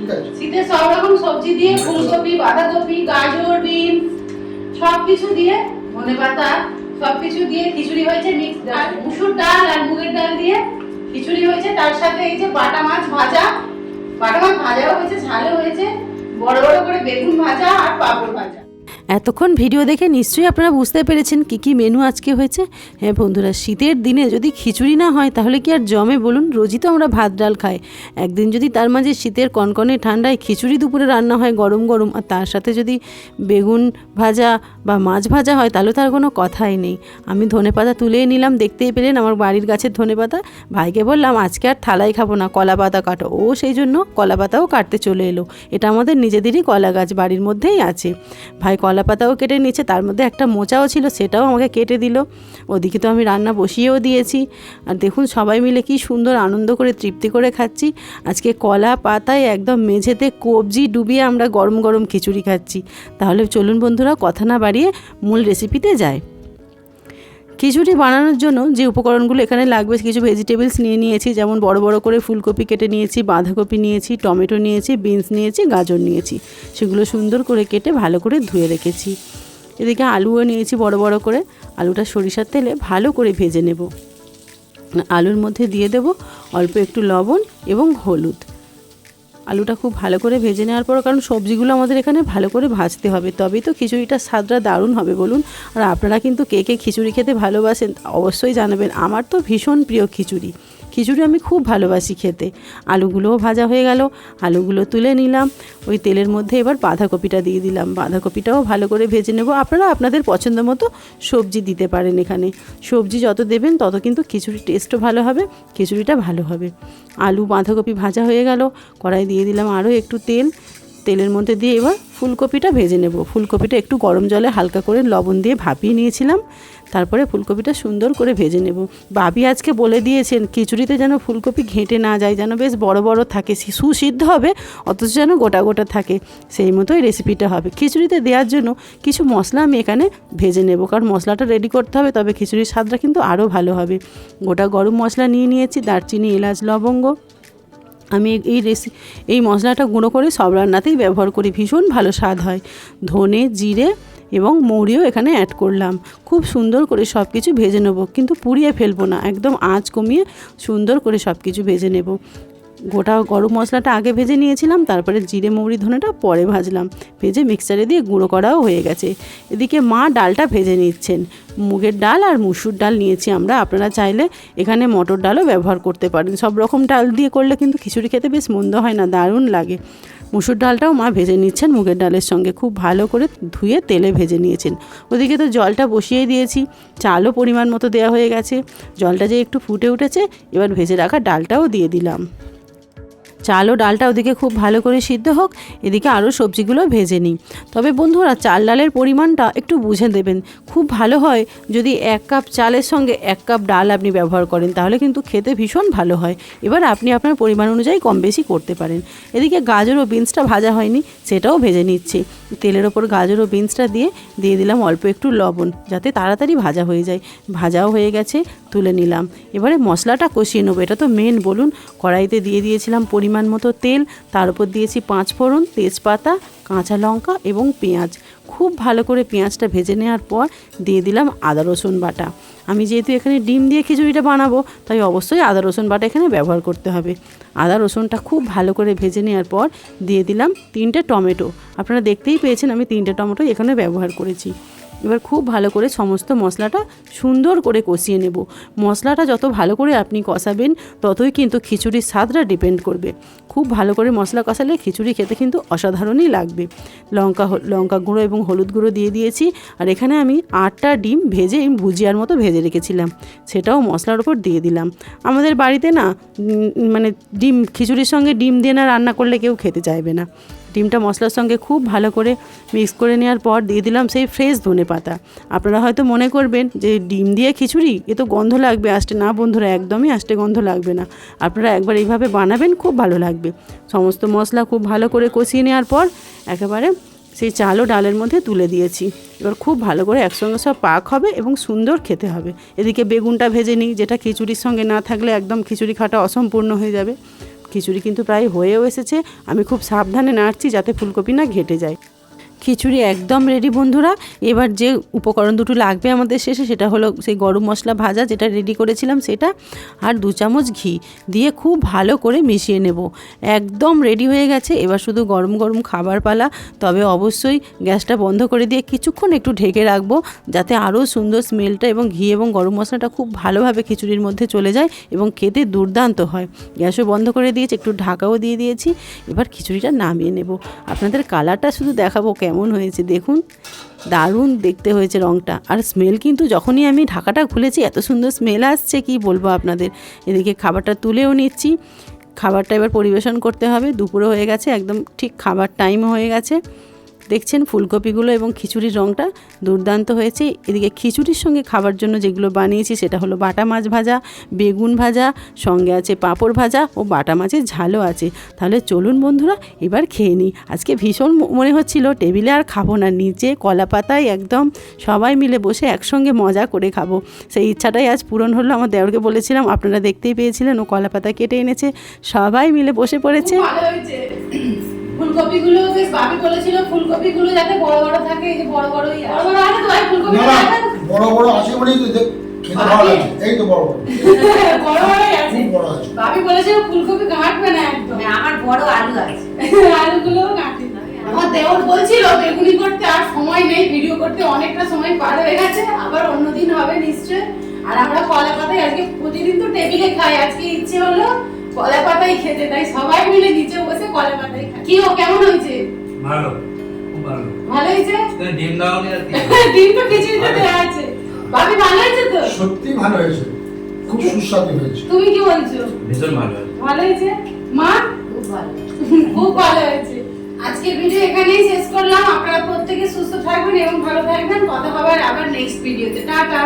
ঠিক আছে। শীতে সব রকম সবজি দিয়ে ফুলকপি, বাঁধাকপি, গাজর, বিন সব কিছু দিয়ে ধনে পাতা সব কিছু দিয়ে খিচুড়ি হয়েছে মিক্স আর মুসুর ডাল আর মুগের ডাল দিয়ে খিচুড়ি হয়েছে। তার সাথে এই যে বাটা মাছ ভাজা, বাটা মাছ ভাজাও হয়েছে, ঝালও হয়েছে, বড় বড় করে বেগুন ভাজা আর পাঁপড় ভাজা। এতক্ষণ ভিডিও দেখে নিশ্চয়ই আপনারা বুঝতে পেরেছেন কি কি মেনু আজকে হয়েছে। হ্যাঁ বন্ধুরা, শীতের দিনে যদি খিচুড়ি না হয়, তাহলে কি আর জমে বলুন? রোজই তো আমরা ভাত, ডাল খাই। একদিন যদি তার মাঝে শীতের কনকনে ঠান্ডায় খিচুড়ি দুপুরে রান্না হয় গরম গরম, আর তার সাথে যদি বেগুন ভাজা বা মাছ ভাজা হয় তাহলে তার কোনো কথাই নেই। আমি ধনেপাতা তুলেই নিলাম, দেখতেই পেলেন আমার বাড়ির গাছের ধনেপাতা ভাইকে বললাম, আজকে আর থালাই খাব না, কলা পাতা কাটো। ও সেই জন্য কলা পাতাও কাটতে চলে এলো। এটা আমাদের নিজেদেরই কলা গাছ, বাড়ির মধ্যেই আছে। ভাই কলা পাতাও কেটে নিচ্ছে তার মধ্যে একটা মোচাও ছিল, সেটাও আমাকে কেটে দিল। ওদিকে তো আমি রান্না বসিয়েও দিয়েছি। আর দেখুন সবাই মিলে কি সুন্দর আনন্দ করে, তৃপ্তি করে খাচ্ছি। আজকে কলা পাতায় একদম মেঝেতে কবজি ডুবিয়ে আমরা গরম গরম খিচুড়ি খাচ্ছি। তাহলে চলুন বন্ধুরা, কথা না বাড়িয়ে মূল রেসিপিতে যায়। খিচুড়ি বানানোর জন্য যে উপকরণগুলো এখানে লাগবে, কিছু ভেজিটেবলস নিয়ে নিয়েছি, যেমন বড় বড় করে ফুলকপি কেটে নিয়েছি, বাঁধাকপি নিয়েছি, টমেটো নিয়েছি বিনস নিয়েছি, গাজর নিয়েছি। সেগুলো সুন্দর করে কেটে ভালো করে ধুয়ে রেখেছি। এদিকে আলুও নিয়েছি বড় বড় করে। আলুটা সরিষার তেলে ভালো করে ভেজে নেব। আলুর মধ্যে দিয়ে দেব অল্প একটু লবণ এবং হলুদ। আলুটা খুব ভালো করে ভেজে নেওয়ার পর, কারণ সবজিগুলো আমাদের এখানে ভালো করে ভাজতে হবে। তবেই তো খিচুড়িটা স্বাদটা দারুণ হবে, বলুন। আর আপনারা কিন্তু কে কে খিচুড়ি খেতে ভালোবাসেন, অবশ্যই জানাবেন। আমার তো ভীষণ প্রিয় খিচুড়ি। খিচুড়ি আমি খুব ভালোবাসি খেতে। আলুগুলোও ভাজা হয়ে গেল, আলুগুলো তুলে নিলাম। ওই তেলের মধ্যে এবার বাঁধাকপিটা দিয়ে দিলাম। বাঁধাকপিটাও ভালো করে ভেজে নেব। আপনারা আপনাদের পছন্দ মতো সবজি দিতে পারেন এখানে। সবজি যত দেবেন, তত কিন্তু খিচুড়ির টেস্টও ভালো হবে, খিচুড়িটা ভালো হবে। আলু, বাঁধাকপি ভাজা হয়ে গেল। কড়াই দিয়ে দিলাম আরও একটু তেল। তেলের মধ্যে দিয়ে এবার ফুলকপিটা ভেজে নেব। ফুলকপিটা একটু গরম জলে হালকা করে লবণ দিয়ে ভাপিয়ে নিয়েছিলাম। তারপরে ফুলকপিটা সুন্দর করে ভেজে নেব। বাবি আজকে বলে দিয়েছেন, খিচুড়িতে যেন ফুলকপি ঘেঁটে না যায়, যেন বেশ বড় বড় থাকে সুসিদ্ধ হবে, অথচ যেন গোটা গোটা থাকে। সেই মতোই রেসিপিটা হবে। খিচুড়িতে দেওয়ার জন্য কিছু মশলা আমি এখানে ভেজে নেব, কারণ মশলাটা রেডি করতে হবে, তবে খিচুড়ির স্বাদটা কিন্তু আরও ভালো হবে। গোটা গরম মশলা নিয়ে নিয়েছি, দারচিনি, এলাচ, লবঙ্গ। আমি এই রেসি এই মশলাটা গুঁড়ো করে সব রান্নাতেই ব্যবহার করি, ভীষণ ভালো স্বাদ হয়। ধনে, জিরে এবং মৌরিও এখানে অ্যাড করলাম। খুব সুন্দর করে সব কিছু ভেজে নেব, কিন্তু পুড়িয়ে ফেলব না, একদম আঁচ কমিয়ে সুন্দর করে সব কিছু ভেজে নেব। গোটা গরম মশলাটা আগে ভেজে নিয়েছিলাম, তারপরে জিরে, মৌরি, ধনেটা পরে ভাজলাম। ভেজে মিক্সচারে দিয়ে গুঁড়ো করাও হয়ে গেছে। এদিকে মা ডালটা ভেজে নিচ্ছেন। মুগের ডাল আর মুসুর ডাল নিয়েছি আমরা। আপনারা চাইলে এখানে মটর ডালও ব্যবহার করতে পারেন। সব রকম ডাল দিয়ে করলে কিন্তু খিচুড়ি খেতে বেশ মন্দ হয় না, দারুণ লাগে। মুসুর ডালটাও মা ভেজে নিচ্ছেন মুগের ডালের সঙ্গে। খুব ভালো করে ধুয়ে তেলে ভেজে নিয়েছেন। ওদিকে তো জলটা বসিয়ে দিয়েছি। চালও পরিমাণ মতো দেওয়া হয়ে গেছে। জলটা যে একটু ফুটে উঠেছে, এবার ভেজে রাখা ডালটাও দিয়ে দিলাম। চাল ও ডালটা ওদিকে খুব ভালো করে সিদ্ধ হোক, এদিকে আরও সবজিগুলো ভেজে নিই। তবে বন্ধুরা, চাল ডালের পরিমাণটা একটু বুঝে দেবেন। খুব ভালো হয় যদি এক কাপ চালের সঙ্গে এক কাপ ডাল আপনি ব্যবহার করেন, তাহলে কিন্তু খেতে ভীষণ ভালো হয়। এবার আপনি আপনার পরিমাণ অনুযায়ী কম বেশি করতে পারেন। এদিকে গাজর ও বিনসটা ভাজা হয়নি, সেটাও ভেজে নিচ্ছি। তেলের ওপর গাজর ও বিনসটা দিয়ে দিয়ে দিলাম অল্প একটু লবণ, যাতে তাড়াতাড়ি ভাজা হয়ে যায়। ভাজাও হয়ে গেছে, তুলে নিলাম। এবারে মশলাটা কষিয়ে নেব, এটা তো মেন বলুন। কড়াইতে দিয়ে দিয়েছিলাম পরিমাণ মতো তেল, তার উপর দিয়েছি পাঁচ ফোড়ন, তেজপাতা, কাঁচা লঙ্কা এবং পেঁয়াজ। খুব ভালো করে পেঁয়াজটা ভেজে নেওয়ার পর দিয়ে দিলাম আদা রসুন বাটা। আমি যেহেতু এখানে ডিম দিয়ে খিচুড়িটা বানাবো, তাই অবশ্যই আদা রসুন বাটা এখানে ব্যবহার করতে হবে। আদা রসুনটা খুব ভালো করে ভেজে নেওয়ার পর দিয়ে দিলাম তিনটে টমেটো। আপনারা দেখতেই পেয়েছেন আমি তিনটে টমেটো এখানে ব্যবহার করেছি। এবার খুব ভালো করে সমস্ত মশলাটা সুন্দর করে কষিয়ে নেব। মশলাটা যত ভালো করে আপনি কষাবেন, ততই কিন্তু খিচুড়ির স্বাদটা ডিপেন্ড করবে। খুব ভালো করে মশলা কষালে খিচুড়ি খেতে কিন্তু অসাধারণই লাগবে। লঙ্কা লঙ্কা গুঁড়ো এবং হলুদ গুঁড়ো দিয়ে দিয়েছি, আর এখানে আমি আটটা ডিম ভেজে ভুজিয়ার মতো ভেজে রেখেছিলাম। সেটাও মশলার ওপর দিয়ে দিলাম। আমাদের বাড়িতে না মানে ডিম, খিচুড়ির সঙ্গে ডিম দিয়ে না রান্না করলে কেউ খেতে চাইবে না। ডিমটা মশলার সঙ্গে খুব ভালো করে মিক্স করে নেওয়ার পর দিয়ে দিলাম সেই ফ্রেশ ধনে পাতা। আপনারা হয়তো মনে করবেন যে ডিম দিয়ে খিচুড়ি? এ তো গন্ধ লাগবে, আসতে না বন্ধুরা একদমই আসতে গন্ধ লাগবে না। আপনারা একবার এইভাবে বানাবেন, খুব ভালো লাগবে। সমস্ত মশলা খুব ভালো করে কষিয়ে নেওয়ার পর একেবারে সেই চাল ও ডালের মধ্যে তুলে দিয়েছি। এবার খুব ভালো করে একসঙ্গে সব পাক হবে এবং সুন্দর খেতে হবে। এদিকে বেগুনটা ভেজে নিই, যেটা খিচুড়ির সঙ্গে না থাকলে একদম খিচুড়ি খাটা অসম্পূর্ণ হয়ে যাবে। খিচুড়ি কিন্তু প্রায় হয়েও এসেছে। আমি খুব সাবধানে নাড়ছি যাতে ফুলকপি না ঘেটে যায়। খিচুড়ি একদম রেডি বন্ধুরা। এবার যে উপকরণ দুটো লাগবে আমাদের শেষে, সেটা হলো সেই গরম মশলা ভাজা, যেটা রেডি করেছিলাম সেটা, আর দু চামচ ঘি দিয়ে খুব ভালো করে মিশিয়ে নেব। একদম রেডি হয়ে গেছে, এবার শুধু গরম গরম খাবার পালা। তবে অবশ্যই গ্যাসটা বন্ধ করে দিয়ে কিছুক্ষণ একটু ঢেকে রাখব, যাতে আরও সুন্দর স্মেলটা এবং ঘি এবং গরম মশলাটা খুব ভালোভাবে খিচুড়ির মধ্যে চলে যায় এবং খেতে দুর্দান্ত হয়। গ্যাসও বন্ধ করে দিয়েছি, একটু ঢাকাও দিয়ে দিয়েছি। এবার খিচুড়িটা নামিয়ে নেব। আপনাদের কালারটা শুধু দেখাবো কেমন হয়েছে দেখুন। দারুণ দেখতে হয়েছে রঙটা আর স্মেল কিন্তু যখনই আমি ঢাকাটা খুলেছি, এত সুন্দর স্মেল আসছে, কি বলব আপনাদের? এদিকে খাবারটা তুলেও নিচ্ছি। খাবারটা এবার পরিবেশন করতে হবে। দুপুরে হয়ে গেছে, একদম ঠিক খাবার টাইম হয়ে গেছে। দেখছেন ফুলকপিগুলো এবং খিচুড়ির রঙটা দুর্দান্ত হয়েছে। এদিকে খিচুড়ির সঙ্গে খাবার জন্য যেগুলো বানিয়েছি সেটা হলো বাটা মাছ ভাজা, বেগুন ভাজা, সঙ্গে আছে পাঁপড় ভাজা ও বাটা মাছের ঝালও আছে। তাহলে চলুন বন্ধুরা, এবার খেয়ে নিই। আজকে ভীষণ মনে হচ্ছিল টেবিলে আর খাব না, নিচে কলা পাতায় একদম সবাই মিলে বসে একসঙ্গে মজা করে খাব। সেই ইচ্ছাটাই আজ পূরণ হলো। আমার দেওরকে বলেছিলাম, আপনারা দেখতেই পেয়েছিলেন, ও কলা পাতা কেটে এনেছে। সবাই মিলে বসে পড়েছে। ফুলকপিগুলো বেশ ভাবি বলেছিল ফুলকপিগুলো যাতে বড় বড় থাকে এই যে বড় বড়ই বড় বড় আছে তো ভাই? ফুলকপি বড় বড় আছে বলেই তো দেখ খেতে ভালো লাগছে। এই তো বড় বড়। বড় বড়ই আছে। খুব বড় আছে। ভাবি বলেছিল ফুলকপি ঘাঁটবে না একদম। আমার বড় আলু আছে। আলুগুলো ঘাঁটে। আমার দেওর বলছিল বেগুনি করতে আর সময় নেই ভিডিও করতে অনেকটা সময় পার হয়ে গেছে আবার অন্যদিন হবে নিশ্চয়। আর আমরা কলা পাতায় আজকে প্রতিদিন তো টেবিলে খাই আজকে ইচ্ছে হলো কলা পাতাই খেতে তাই সবাই মিলে নিচে বসে কলা পাতাই কি ও কেমন হয়েছে? ভালো ভালো। ভালো হয়েছে? তুমি ডিম কি। ডিম তো দেওয়া আছে। ভাবি ভালো হয়েছে তো? সত্যি ভালো হয়েছে। খুব সুস্বাদু হয়েছে। তুমি কি বলছো? ভীষণ ভালো ভালো হয়েছে? মা? খুব ভালো। খুব ভালো হয়েছে। আজকের ভিডিও এখানেই শেষ করলাম। আপনারা প্রত্যেকে সুস্থ থাকবেন এবং ভালো থাকবেন। কথা হবে আবার নেক্সট ভিডিওতে টাটা।